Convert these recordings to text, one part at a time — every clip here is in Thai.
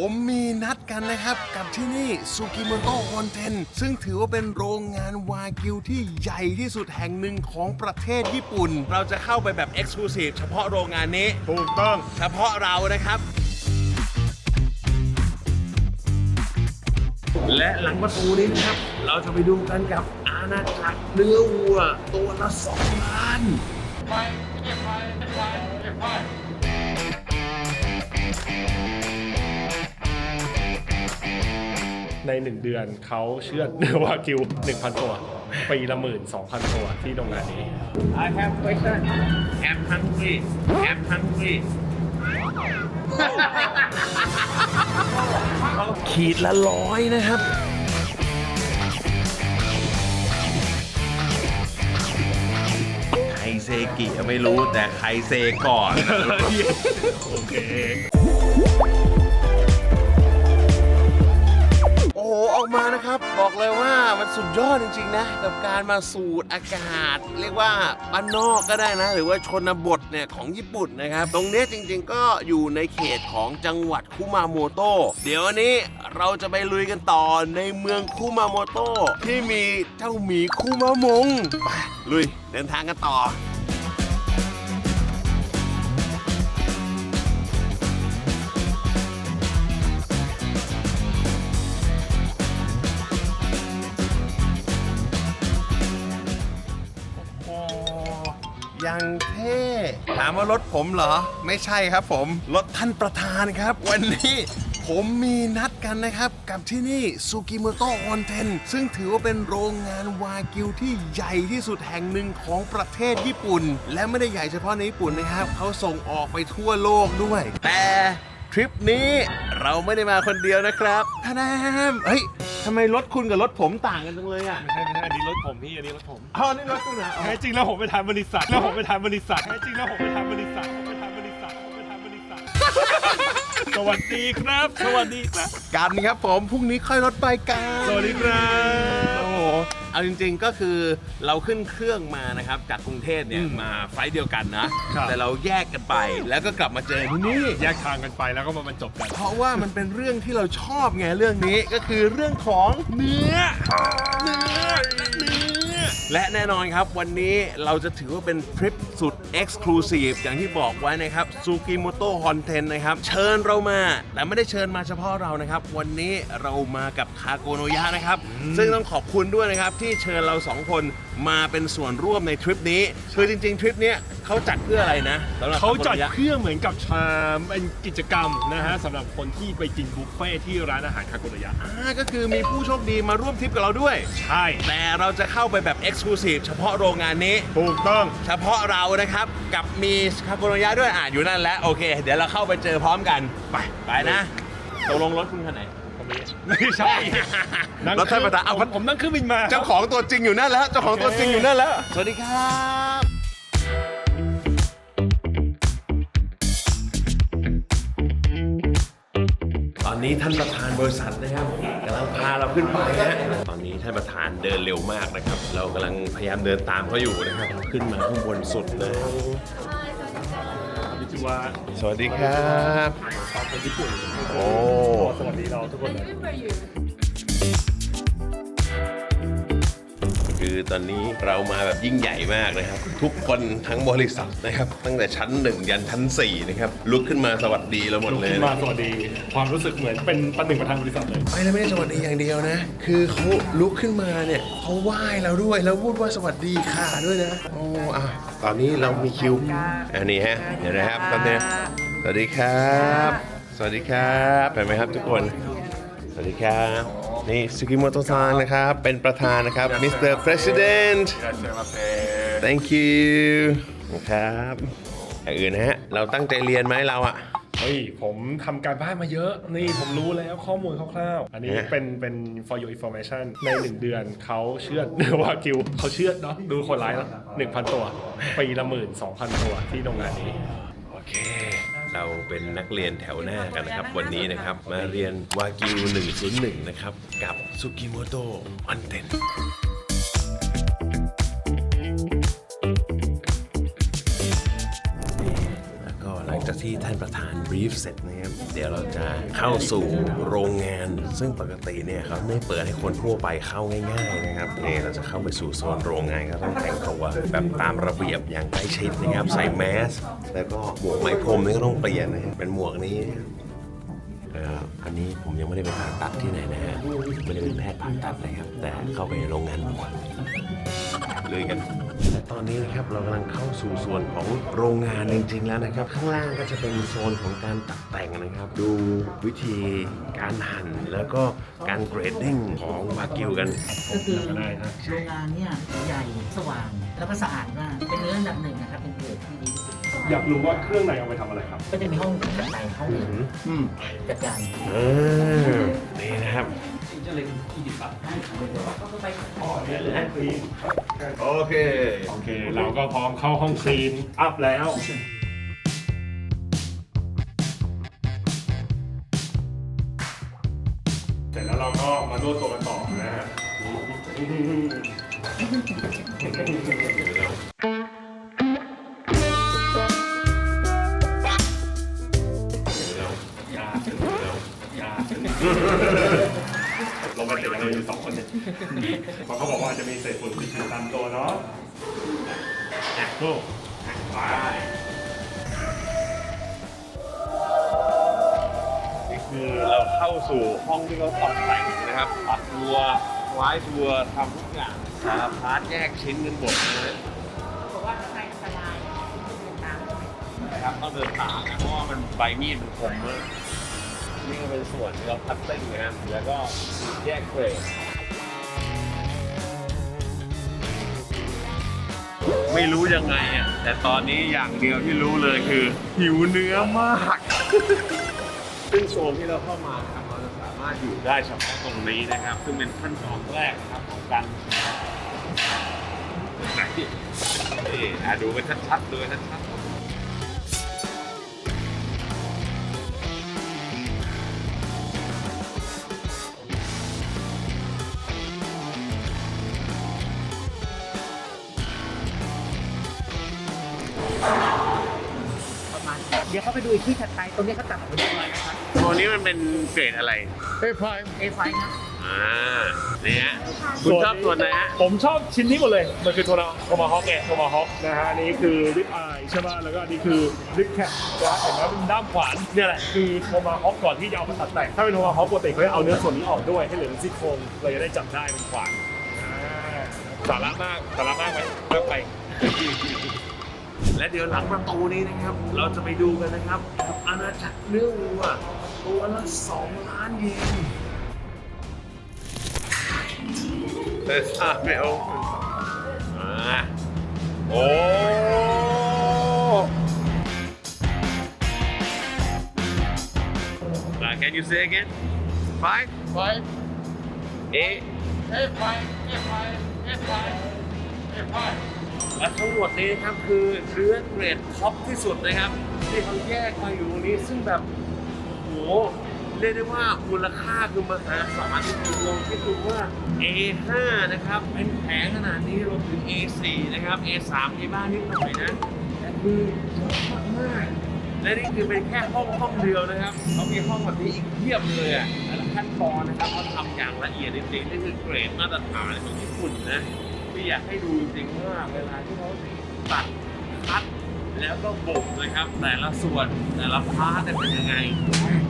ผมมีนัดกันนะครับ กับที่นี่ซูกิโมโตะคอนเทนซึ่งถือว่าเป็นโรงงานวากิวที่ใหญ่ที่สุดแห่งหนึ่งของประเทศญี่ปุ่น เราจะเข้าไปแบบเอ็กซ์คลูซีฟเฉพาะโรงงานนี้ ถูกต้องเฉพาะเรานะครับ และหลังประตูนี้นะครับ เราจะไปดูกันกับอาณาจักรเนื้อวัวตัวละสองล้านใน หนึ่งเดือนเขาเชื่อดเนื้อวากิว 1,000 ตัว ปีละหมื่นสองพันตัวที่โรงงานนี้ I have question I'm hungry I'm hungry ขีดละร้อยนะครับใครเซกิไม่รู้แต่ใครเซก่อน โอเค ออกมานะครับ บอกเลยว่ามันสุดยอดจริง ๆ นะ กับการมาสูดอากาศ เรียกว่าบ้านนอกก็ได้นะ หรือว่าชนบทเนี่ยของญี่ปุ่นนะครับ ตรงเนี้ยจริง ๆ ก็อยู่ในเขตของจังหวัดคุมาโมโตะเดี๋ยววันนี้เราจะไปลุยกันต่อในเมืองคุมาโมโตะที่มีเจ้าหมีคุมามงไปลุยเดินทางกันต่อ ยังเท่ถามว่ารถผมเหรอ ไม่ใช่ครับผม รถท่านประธานครับ วันนี้ผมมีนัดกันนะครับ กับที่นี่ซูกิโมโตะคอนเทนซึ่งถือว่าเป็นโรงงานวากิวที่ใหญ่ที่สุดแห่งหนึ่งของประเทศญี่ปุ่น และไม่ได้ใหญ่เฉพาะในญี่ปุ่นนะครับ เขาส่งออกไปทั่วโลกด้วย แต่ทริปนี้เราไม่ได้มาคนเดียวนะครับท่านแอมเฮ้ย ทำไมรถคุณกับรถผมต่างกันจังเลยอะไม่ใช่ไม่ใช่อันนี้รถผมพี่อันนี้รถผมอ๋อนี่รถคุณเหรอแท้จริงแล้วผมไปทำบริษัทแล้วผมไปทำบริษัทแท้จริงแล้วผมไปทำบริษัทผมไปทำบริษัทผมไปทำบริษัทสวัสดีครับ สวัสดีครับ กันครับผมพรุ่งนี้ค่อยรถไปกันสวัสดีครับโอ้โห เอาจริงๆก็คือเราขึ้นเครื่องมานะครับจากกรุงเทพเนี่ยอืมมาไฟล์เดียวกันนะ ครับ แต่เราแยกกันไปแล้วก็กลับมาเจอที่นี่ แยกทางกันไปแล้วก็มาบรรจบกัน เพราะว่ามันเป็นเรื่องที่เราชอบไงเรื่องนี้ก็คือเรื่องของเนื้อเนื้อเนื้อและแน่นอนครับวันนี้เราจะถือว่าเป็นทริปสุด Exclusive อย่างที่บอกไว้นะครับซูกิโมโตะฮอนเทนนะครับ เชิญเรามา แต่ไม่ได้เชิญมาเฉพาะเรานะครับ วันนี้เรามากับคาโกโนยะนะครับ ซึ่งต้องขอบคุณด้วยนะครับ ที่เชิญเราสองคนมาเป็นส่วนร่วมในทริปนี้คือจริง ๆ ทริปเนี้ยเขาจัดเพื่ออะไรนะสำหรับเขาจัดคโกโนยะเพื่อเหมือนกับชามเป็นกิจกรรมนะฮะสำหรับคนที่ไปกินบุฟเฟ่ที่ร้านอาหารคาโกโนยะอ่าก็คือมีผู้โชคดีมาร่วมทริปกับเราด้วย ใช่แต่เราจะเข้าไปแบบ Exclusive เฉพาะโรงงานนี้ ถูกต้อง เฉพาะเรานะครับกับมีคาโกโนยะด้วยอ่านอยู่นั่นแล้วโอเค เดี๋ยวเราเข้าไปเจอพร้อมกันไปไปนะตกลงรถคุณคันไหน ผมนี้ไม่ใช่นั่งรถท่านประธานเอาผมผมนั่งเครื่องบินมา เจ้าของตัวจริงอยู่นั่นแล้วเจ้าของตัวจริงอยู่นั่นแล้ว สวัสดีครับตอนนี้ท่านประธานบริษัทนะครับกำลังพาเราขึ้นไปนะตอนนี้ท่านประธานเดินเร็วมากนะครับ เรากำลังพยายามเดินตามเขาอยู่นะครับ ขึ้นมาข้างบนสุดเลยดิ จิวะสวัสดีครับตอนคนญี่ปุ่นโอ้สวัสดีเราทุกคนเลย คือตอนนี้เรามาแบบยิ่งใหญ่มากนะครับ ทุกคนทั้งบริษัทนะครับ ตั้งแต่ชั้นหนึ่งยันชั้นสี่นะครับ ลุกขึ้นมาสวัสดีเราหมดลุกเลยขึ้นมานะสวัสดี ความรู้สึกเหมือนเป็นประหนึ่งประธานบริษัทเลย ไม่แล้วไม่ได้สวัสดีอย่างเดียวนะ คือเขาลุกขึ้นมาเนี่ยเขาไหว้เราด้วยแล้วพูดว่าสวัสดีค่ะด้วยนะโอ้อะตอนนี้เรามีคิวอันนี้ฮะเดี๋ยวนะครับตอนนี้สวัสดีครับ สวัสดีครับเห็นไหมครับทุกคน สวัสดีครับ นี่สุกิโมโตะซังนะครับ เป็นประธานนะครับ Mr. President thank you ครับอย่างอื่นนะฮะ เราตั้งใจเรียนไหมเราอะ เฮ้ย ผมทำการบ้านมาเยอะ นี่ผมรู้แล้วข้อมูลคร่าวๆ อันนี้ฮะเป็นเป็น for your information ในหนึ่งเดือนเขาเชื่อดเนื้อวากิวเขาเชื่อดเนาะดูคนร้ายเนาะหนึ่งพันตัว ปีละหมื่นสองพันตัวที่โรงงานนี้ โอเค เราเป็นนักเรียนแถวหน้ากันนะครับ วันนี้นะครับมาเรียนวากิว 101 นะครับ กับสุกิโมโตะอันเทนแล้วก็หลังจากที่ท่านประธานบรีฟเสร็จนะครับ เดี๋ยวเราจะเข้าสู่โรงงาน ซึ่งปกติเนี่ยเขาไม่เปิดให้คนทั่วไปเข้าง่ายๆนะครับนี่เราจะเข้าไปสู่โซนโรงงานก็ต้องแต่งตัวแบบตามระเบียบอย่างใกล้ชิดนะครับใส่แมส แล้วก็หมวกไหมพรมนี่ก็ต้องเปลี่ยนนะเป็นหมวกนี้อ่ออันนี้ผมยังไม่ได้ไปผ่าตัดที่ไหนนะฮะไม่ได้เป็นแพทย์ผ่าตัดนะครับแต่เข้าไปโรงงานหมวก เลยกันและตอนนี้นะครับเรากำลังเข้าสู่ส่วนของโรงงานจริงๆแล้วนะครับ ข้างล่างก็จะเป็นโซนของการตัดแต่งนะครับ ดูวิธีการหั่นแล้วก็การเกรดดิ้งของวากิวกัน ก็คือก็ได้นะโรงงานเนี่ยใหญ่สว่างแล้วก็สะอาดมากเป็นเนื้ออันดับหนึ่งนะครับเป็นเกรดที่ดีที่สุดอยากรู้ว่าเครื่องในเอาไปทำอะไรครับ ก็จะมีห้องจัดในห้องหนึ่งอืมจัดการอ่านี่นะครับ โอเค โอเค เราก็พร้อมเข้าห้องคลีนอัพแล้ว เสร็จแล้วเราก็มานวดตัวกันต่อนะฮะยาถึงแล้วยาถึงลงมา เสร็จแล้วเราอยู่สองคนเนี่ยเพราะเขาบอกว่าจะมีเศษฝุ่นติดอยู่ตามตัวเนาะอะลูกอะไปนี่คือเราเข้าสู่ห้องที่เขาตกแต่งนะครับปัดทัวร์ไว้ทัวร์ทำทุกอย่างสารพัดแยกชิ้นกันหมดเลยบอกว่าใครอันตรายตามนะครับต้องเดินตามนะเพราะว่ามันใบมีดมันคมมาก นี่ก็เป็นส่วนเราคัดเส้นนะครับแล้วก็แยกเกรดไม่รู้ยังไงอะแต่ตอนนี้อย่างเดียวที่รู้เลยคือ หิวเนื้อมาก ซึ่งโซนที่เราเข้ามาครับเราจะสามารถอยู่ได้เฉพาะตรงนี้นะครับ ซึ่งเป็นขั้นตอนแรกนะครับของการไหนนี่อะดูกันชัดๆดูกันชัดๆ ไปดูอีกที่ถัดไปตรงนี้เขาตัดออกไปเรียบร้อยนะครับ ตัวนี้มันเป็นเกรดอะไร A5 ครับอ่านี่ฮะคุณชอบตัวไหนฮะ ผมชอบชิ้นนี้หมดเลย มันคือโทนาโทมาฮอกไงโทมาฮอกนะฮะอันนี้คือริบอายใช่ไหมแล้วก็อันนี้คือริบแคปนะเห็นไหมเป็นด้ามขวานเนี่ยแหละคือโทมาฮอกก่อนที่จะเอามาตัดแต่งถ้าเป็นโทมาฮอกปกติเขาจะเอาเนื้อส่วนนี้ออกด้วยให้เหลือเป็นซี่โครงเราจะได้จับได้เป็นขวานอ่าสาระมากสาระมากไหมมากไป และเดี๋ยวหลังประตูนี้นะครับ เราจะไปดูกันนะครับกับอาณาจักรเนื้อวัวตัวละ2ล้านเยนเปิดซาไม่เอาอ่าโอ้ Uh, can you say again? Five? Five. Eight. F5. F5. F5. F5. และทั้งหมดนี้นะครับคือเนื้อเกรดท็อปที่สุดนะครับ ที่เขาแยกมาอยู่ตรงนี้ซึ่งแบบโอ้โหเรียกได้ว่ามูลค่าคือมหาศาลจริงๆลองคิดดูว่า A5 นะครับเป็นแผงขนาดนี้รวมถึง A4 นะครับ A3 มีบ้างนิดหน่อยนะแต่คือเยอะมากๆและนี่คือเป็นแค่ห้องห้องเดียวนะครับเขามีห้องแบบนี้อีกเพียบเลยอะแต่ละขั้นตอนนะครับเขาทำอย่างละเอียดจริงๆนี่คือเกรดมาตรฐานของญี่ปุ่นนะ ที่อยากให้ดูจริงๆว่าเวลาที่เขาตัดคัดแล้วก็บ่มนะครับ แต่ละส่วนแต่ละพาร์ทเนี่ยเป็นยังไง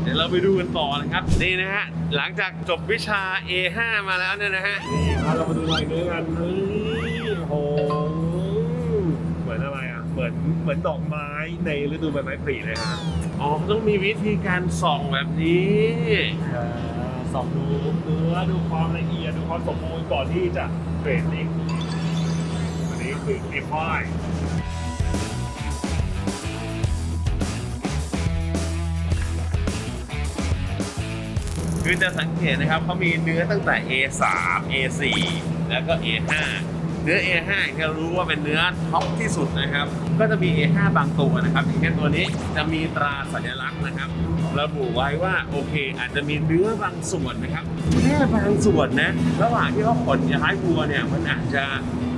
เดี๋ยวเราไปดูกันต่อนะครับนี่นะฮะหลังจากจบวิชา A5 มาแล้วเนี่ยนะฮะนี่ครับเรามาดูลายเนื้อกันเฮ้ยโหเหมือนอะไรอะเหมือนเหมือนดอกไม้ในฤดูใบไม้ผลิเลยฮะอ๋อต้องมีวิธีการส่องแบบนี้อ่าส่องดูเนื้อดูความละเอียดดูความสมบูรณ์ก่อนที่จะเกรดดิ้งอันนี้ คือ A5 คือจะสังเกตนะครับเขามีเนื้อตั้งแต่ A3 A4 แล้วก็ A5 เนื้อ A5 ที่เรารู้ว่าเป็นเนื้อท็อปที่สุดนะครับ ก็จะมี A5 บางตัวนะครับอย่างเช่นตัวนี้จะมีตราสัญลักษณ์นะครับ ระบุไว้ว่าโอเค อาจจะมีเนื้อบางส่วนนะครับแค่บางส่วนนะ ระหว่างที่เขาขนย้ายวัวเนี่ยมันอาจจะ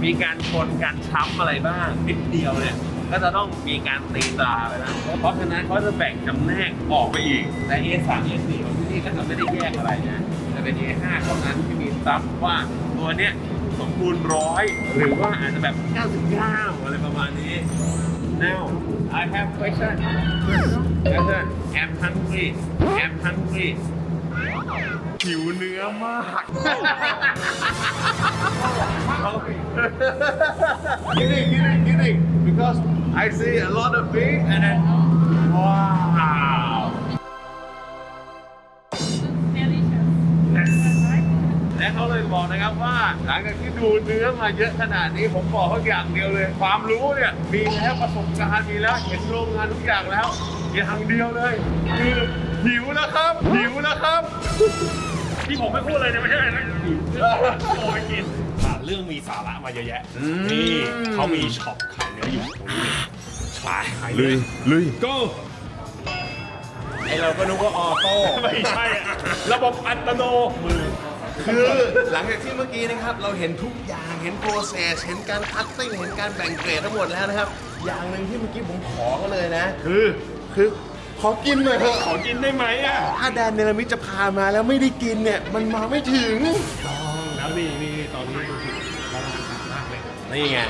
มีการชนการช้ำอะไรบ้างนิดเดียวเนี่ยก็จะต้องมีการตีตราไปนะเพราะฉะนั้นเขาจะแบ่งจำแนกออกไปอีก แต่ A3 A4 ของที่นี่ก็จะไม่ได้แยกอะไรนะจะเป็น A5 เท่านั้นที่มีซับว่าตัวเนี้ยสมบูรณ์ร้อยหรือว่าอาจจะแบบ 99 อะไรประมาณนี้ Now I have question question I'm hungry I'm hungry หิวเนื้อมาก kidding kidding kidding because I see a lot of beef and then wow Delicious. และเขาเลยบอกนะครับว่า หลังจากที่ดูเนื้อมาเยอะขนาดนี้ผมบอกเขาอย่างเดียวเลย ความรู้เนี่ยมีแล้วประสบการณ์มีแล้วเห็นโรงงานทุกอย่างแล้วอย่างเดียวเลยคือหิวแล้วครับหิวแล้วครับ ที่ผมไม่พูดเลยเนี่ยไม่ใช่อะไรนะโอ้ยกินผ่าน เรื่องมีสาระมาเยอะแยะอืมนี่เขามีช็อปขายเนื้ออยู่ตรงนี้ขายขายลุเนื้ยอ ลุย go ไอเราก็นึกว่าออโต้ ไม่ใช่อะระบบอัตโนมือ คือหลังจากที่เมื่อกี้นะครับ เราเห็นทุกอย่างเห็นโปรเซสเห็นการคัตติ้งเห็นการแบ่งเกรดทั้งหมดแล้วนะครับ อย่างหนึ่งที่เมื่อกี้ผมขอก็เลยนะ คือคือขอกินหน่อยเถอะขอกินได้ไหมอะถ้าแดนเนลมิตจะพามาแล้วไม่ได้กินเนี่ย มันมาไม่ถึง แล้วนี่นี่ตอนนี้ดูสิ นี่ไง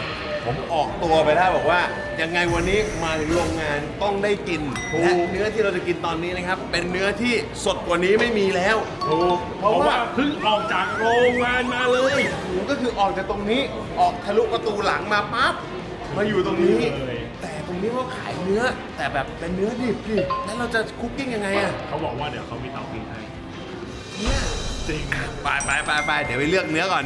ผมออกตัวไปได้บอกว่า ยังไงวันนี้มาถึงโรงงานต้องได้กินและเนื้อที่เราจะกินตอนนี้นะครับ เป็นเนื้อที่สดกว่านี้ไม่มีแล้วถูกเพราะว่าเพิ่งออกจากโรงงานมาเลยผมก็คือออกจากตรงนี้ออกทะลุประตูหลังมาปั๊บมาอยู่ตรงนี้เลยแต่ตรงนี้เขาขายเนื้อ แต่แบบเป็นเนื้อดิบดิแล้วเราจะคุกกิ้งยังไงอะเขาบอกว่าเดี๋ยวเขามีเตาปิ้งให้เนี่ยจริงไปไปไปไปเดี๋ยวไปเลือกเนื้อก่อน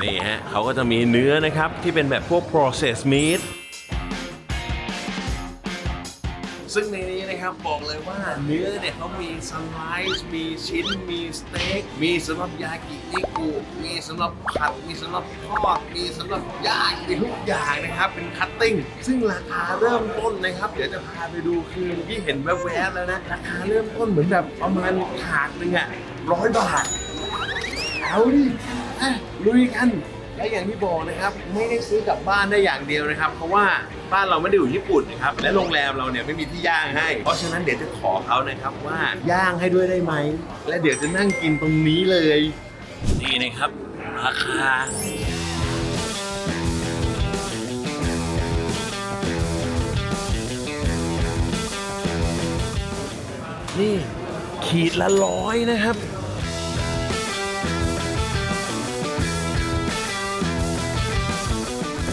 นี่ฮะเขาก็จะมีเนื้อนะครับที่เป็นแบบพวก processed meat ซึ่งในนี้นะครับบอกเลยว่าเนื้อเนี่ยเขามีสไลซ์มีชิ้น มีสเต็ก มีสำหรับยากินิกุมีสำหรับผัด มีสำหรับทอด มีสำหรับย่างมีทุกอย่างนะครับ เป็นคัตติ้ง ซึ่งราคาเริ่มต้นนะครับ เดี๋ยวจะพาไปดูคือเมื่เห็นแวบๆแล้วนะ ราคาเริ่มต้นเหมือนแบบประมาณถาดหนึ่งอะร้อยบาท เอาดิ อะลุยกันและอย่างที่บอกนะครับ ไม่ได้ซื้อกลับบ้านได้อย่างเดียวนะครับ เพราะว่าบ้านเราไม่ได้อยู่ญี่ปุ่นนะครับและโรงแรมเราเนี่ยไม่มีที่ย่างให้ เพราะฉะนั้นเดี๋ยวจะขอเขานะครับว่าย่างให้ด้วยได้ไหมและเดี๋ยวจะนั่งกินตรงนี้เลยนี่นะครับราคานี่ขีดละร้อยนะครับ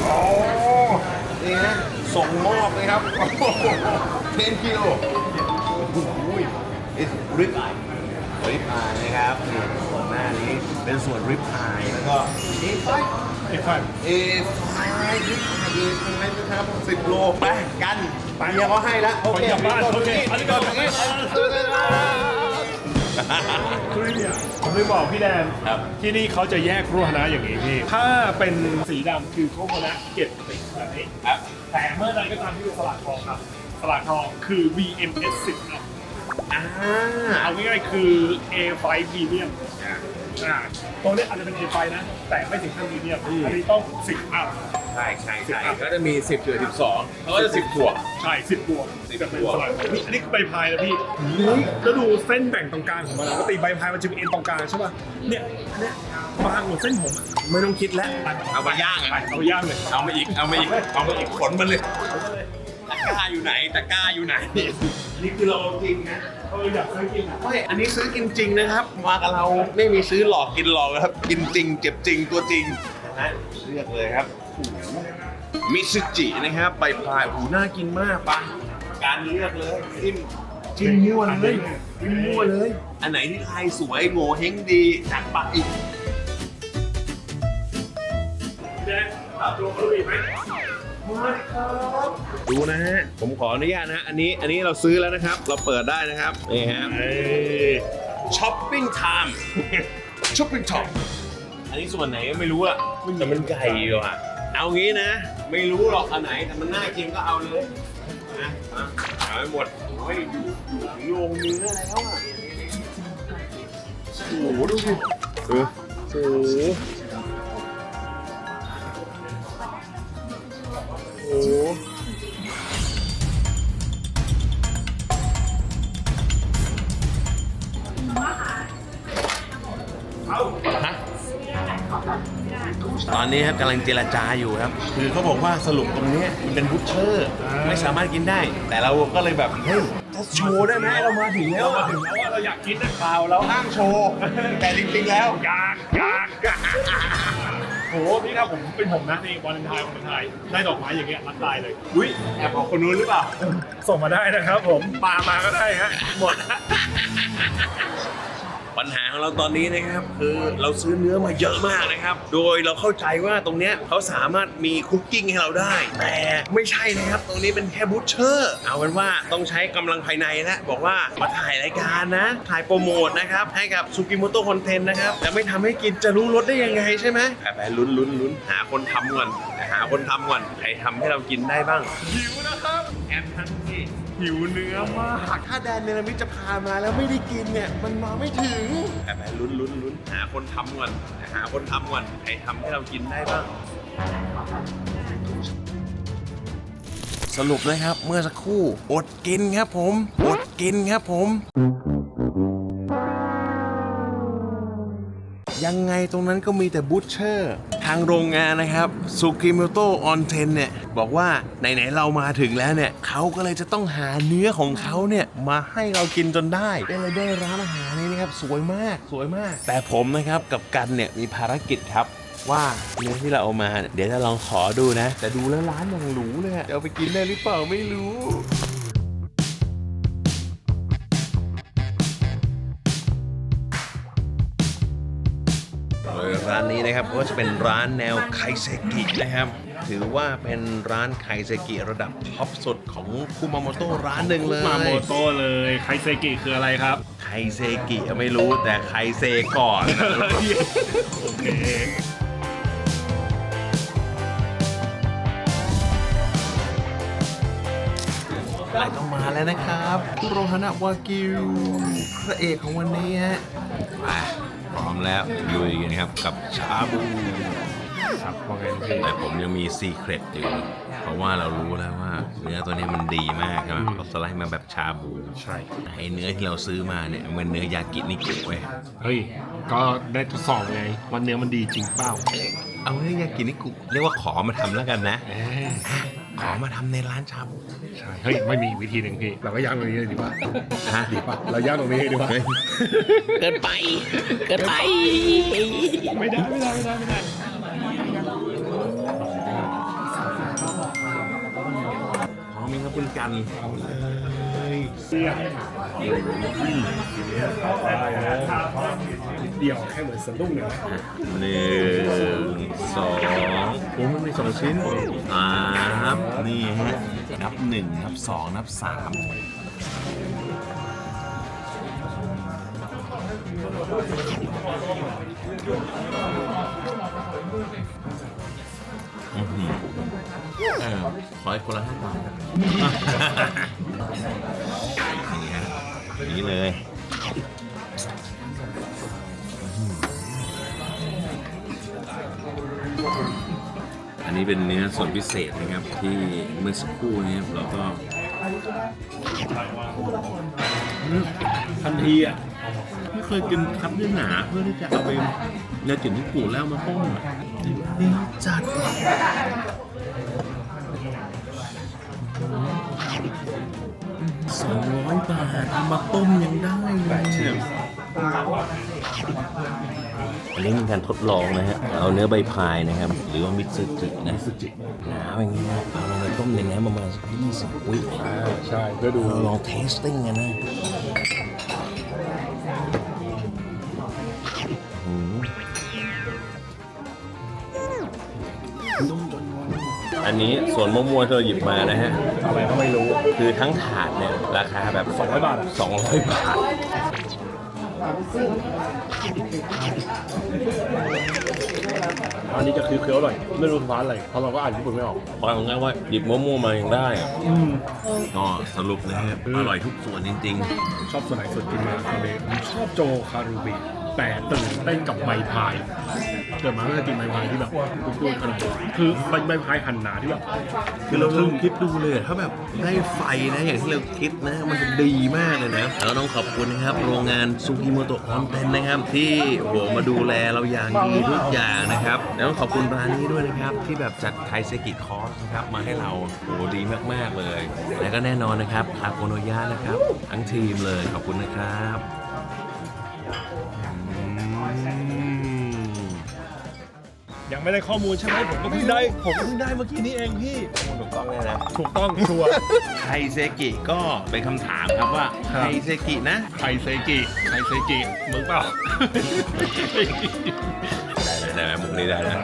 โอ้นี่นะส่งมอบเลยครับ10กิโลโอ้โห it's rib eye rib eye นะครับนี่ส่วนหน้านี้เป็นส่วน rib eye แล้วก็ A5 ไอ้ฟัน A5 rib eye A5 นะครับ10โลไปกันไปเมียเขาให้แล้วโอเคไปกลับบ้านโอเคอันนี้ก่ อนโอเคคือเนี่ยผมไม่บอกพี่แดนครับ ที่นี่เขาจะแยกรูคณะอย่างนี้พี่ ถ้าเป็นสีดำคือโคคณะเก็บติดแบบนี้ครับ แต่เมื่อใดก็ตามที่เป็นสลากทองครับ สลากทองคือ VMS 10ครับอ่าเอาง่ายๆคือ A5 Premium อ่าตรงนี้อาจจะเป็น A5 นะ แต่ไม่ถึงขั้น Premium อันนี้ต้อง10อัพ ใช่ใช่ใช่ก็จะมี 10เกือบ12เขาก็จะ10บวก ใช่10บวก10จะเป็นบวกสลากทองนี่อันนี้คือใบพายนะพี่แล้วดูเส้นแบ่งตรงกลางของมันปกติใบพายมันจะมีเอ็นตรงกลางใช่ป่ะเนี่ยอันเนี้ยบางเหมือนเส้นผมอะไม่ต้องคิดแล้วเอาไปย่างไปอะเอาย่างเลย เอามาอีกเอามาอีกเอามาอีกขนมันเลยตะกร้าอยู่ไหนตะกร้าอยู่ไหนนี่คือเราจริงนะเอออยากเคยกินอะไม่อันนี้ซื้อกินจริงนะครับ มากับเราไม่มีซื้อหลอกกินหลอกนะครับ กินจริงเจ็บจริงตัวจริงนะฮะเลือกเลยครับ มิซึจินะครับใบพายโอ้โหน่ากินมากปะการเลือกเลยจิ้มจิ้มมั่วเลยจิ้มมั่วเลย อันไหนที่ใครสวยโง่เฮงดีจัดไปอีกพี่แดนดูเขาดูอีกไหมดูนะฮะ ผมขออนุญาตนะฮะ อันนี้ อันนี้เราซื้อแล้วนะครับ เราเปิดได้นะครับ นี่ฮะเอ้ยช้อปปิ้งไทม์ช้อปปิ้งไทม์อันนี้ส่วนไหนก็ไม่รู้อะแต่มันไก่อยู่อะ เอางี้นะ ไม่รู้หรอกอันไหนแต่มันน่ากินก็เอาเลยนะอะเอาไปหมดโอ้ยอยู่อยู่ถึงโรงเนื้อแล้วอะโอ้โหดูสิเออโอ้โหโอ้โห อนนี้ครับกำลังเจรจาอยู่ครับ คือเขาบอกว่าสรุปตรงเนี้ยมันเป็นบุชเชอร์ไม่สามารถกินได้ แต่เราก็เลยแบบเฮ้ยจะโชว์ได้ไหมเรามาถึงแล้วเรามาถึงแล้วว่าเราอยากกินนะเปล่าเราอ้างโชว์แต่จริงๆแล้วอยากอยากโหพี่ถ้าผมเป็นผมนะนี่วันเลนไทน์วันเลนไทน์ได้ดอกไม้อย่างเงี้ยรักตายเลยอุ้ยแอบบอกคนนู้นหรือเปล่าส่งมาได้นะครับ ผมปามาก็ได้ฮะหมดฮะ ปัญหาของเราตอนนี้นะครับคือเราซื้อเนื้อมาเยอะมากนะครับ โดยเราเข้าใจว่าตรงเนี้ยเขาสามารถมีคุกกิ้งให้เราได้ แต่ไม่ใช่นะครับ ตรงนี้เป็นแค่บูชเชอร์ เอาเป็นว่าต้องใช้กำลังภายในแล้วบอกว่ามาถ่ายรายการนะ ถ่ายโปรโมทนะครับ ให้กับซูกิโมโตคอนเทนต์นะครับ จะไม่ทำให้กินจะรู้รสได้ยังไงใช่ไหมแไปลุ้นลุ้นลุ้นหาคนทำก่อนหาคนทำก่อนใครทำให้เรากินได้บ้างหิวนะครับแอนทันที หิวเนื้อมาก ถ้าแดนเนรมิตจะพามาแล้วไม่ได้กินเนี่ย มันมาไม่ถึง แต่ไปลุ้นลุ้นลุ้นหาคนทำก่อนหาคนทำก่อนใครทำให้เรากินได้บ้าง สรุปนะครับเมื่อสักครู่อดกินครับผม อดกินครับผม ยังไงตรงนั้นก็มีแต่บูชเชอร์ทางโรงงานนะครับซูกิโมโตออนเทนเนี่ยบอกว่าไหนๆเรามาถึงแล้วเนี่ยเขาก็เลยจะต้องหาเนื้อของเขาเนี่ยมาให้เรากินจนได้ก็เลยได้ร้านอาหารนี้นะครับสวยมากสวยมาก แต่ผมนะครับกับกันเนี่ยมีภารกิจครับว่าเนื้อที่เราเอามาเนี่ยเดี๋ยวจะลองขอดูนะ แต่ดูแล้วร้านอย่างหรูเลยจะเอาไปกินได้หรือเปล่าไม่รู้ ร้านนี้นะครับก็จะเป็นร้านแนวไคเซกินะครับ ถือว่าเป็นร้านไคเซกิระดับท็อปสุดของคุมาโมโตะร้านหนึ่งเลย มาโมโต้เลยไคเซกิคืออะไรครับ ไคเซกิไม่รู้แต่ไคเซก่อน โอเคอะไรก็มาแล้วนะครับ โรฮานะวากิว พระเอกของวันนี้ฮะมาพ ร้อมแล้วลุยกันครับกับชาบูครับว่าไงพี่แต่ผมยังมีซีเครตอยู่ เพราะว่าเรารู้แล้วว่า เนื้อตัวนี้มันดีมากใช่ไหมเขาสไลด์มาแบบชาบูใช่ไอ้เนื้อที่เราซื้อมาเนี่ยมันเนื้อยากินิกุเว้ยเฮ้ย ก็ได้ทดสอบไงว่าเนื้อมันดีจริงเปล่า เอาเนื้อยากินิกุเรียกว่าขอมาทำแล้วกันนะเอ้ย ขอมาทำในร้านชาบูใช่เฮ้ยไม่มีอีกวิธีหนึ่งพี่ เราก็ย่างตรงนี้เลยดีกว่าฮะดีป่ะเราย่างตรงนี้ดีกว่าเฮ้ยเกินไป เกินไป ไม่ได้ไม่ได้ไม่ได้ไม่ได้พร้อมไหมครับคุณกันเสียเดี่ยวแค่เหมือนสะดุ้งเลยนะหนึ่ สองชิ้นสามนี่ฮะนับหนึ่งนับสองนับสามหอเออขออีกคนละห้าบาทนี่ฮะนี้เลย นี้เป็นเนื้อส่วนพิเศษนะครับ ที่เมื่อสักครู่นี้เราก็ทันทีอะไม่เคยกินครับเนื้อหนาเพื่อที่จะเอาไปเนื้อจิ้นที่กูแล้วมาต้มอะดีจัดสองร้อยบาทเอามาต้มยังได้เลย อันนี้เป็นการทดลองนะฮะ เอาเนื้อใบพายนะครับ หรือว่ามิตซึจินะมิตซึจิหนาอย่างนี้นะเอาลงไปต้มในน้ำประมาณสักยี่สิบวิใช่เพื่อดูเราลองเทสติ้งกันนะอืมอันนี้ส่วนมะม่วงที่เราหยิบมานะฮะ อะไรก็ไม่รู้ คือทั้งถาดเนี่ย ราคาแบบ 200 บาทอะ200 บาท อันนี้จะคือเคี้ยวๆหน่อยไม่รู้ร้านอะไรเพราะเราก็อ่านญี่ปุ่นไม่ออกฟังง่ายว่าหยิบมะม่วงมายังได้อะก็สรุปนะฮะอร่อยทุกส่วนจริง ชอบส่วนไหนสุดกินมาคาเบผมชอบโจคารูบิแต่ตื่นเต้นกับไมพาย เกิดมาก็จะกินใบพายที่แบบกล้วยๆขนาดนี้คือใบใบพายหั่นหนาที่แบบคือเราลองคิดดูเลยถ้าแบบได้ไฟนะอย่างที่เราคิดนะ มันจะดีมากเลยนะแล้วต้องขอบคุณนะครับโรงงานซูกิโมโตะคอนเทนนะครับ ที่โอ้โหมาดูแลเราอย่างดีทุกอย่างนะครับ แล้วต้องขอบคุณร้านนี้ด้วยนะครับ ที่แบบจัดไทเซกิคอร์สนะครับมาให้เราโอ้โหดีมากๆเลย และก็แน่นอนนะครับคาโกโนยะนะครับทั้งทีมเลยขอบคุณนะครับ ยังไม่ได้ข้อมูลใช่ไหมผมก็เพิ่งได้ ผมก็เพิ่งได้เมื่อกี้นี้เองพี่ ถูกต้องเลยนะ ถูกต้องชัวร์ไทเซกิก็เป็นคำถามครับว่าครัไทบเซกินะ ไคเซกิไคเซกิมึงเปล่า ได้ไหมมุกนี้ได้นะ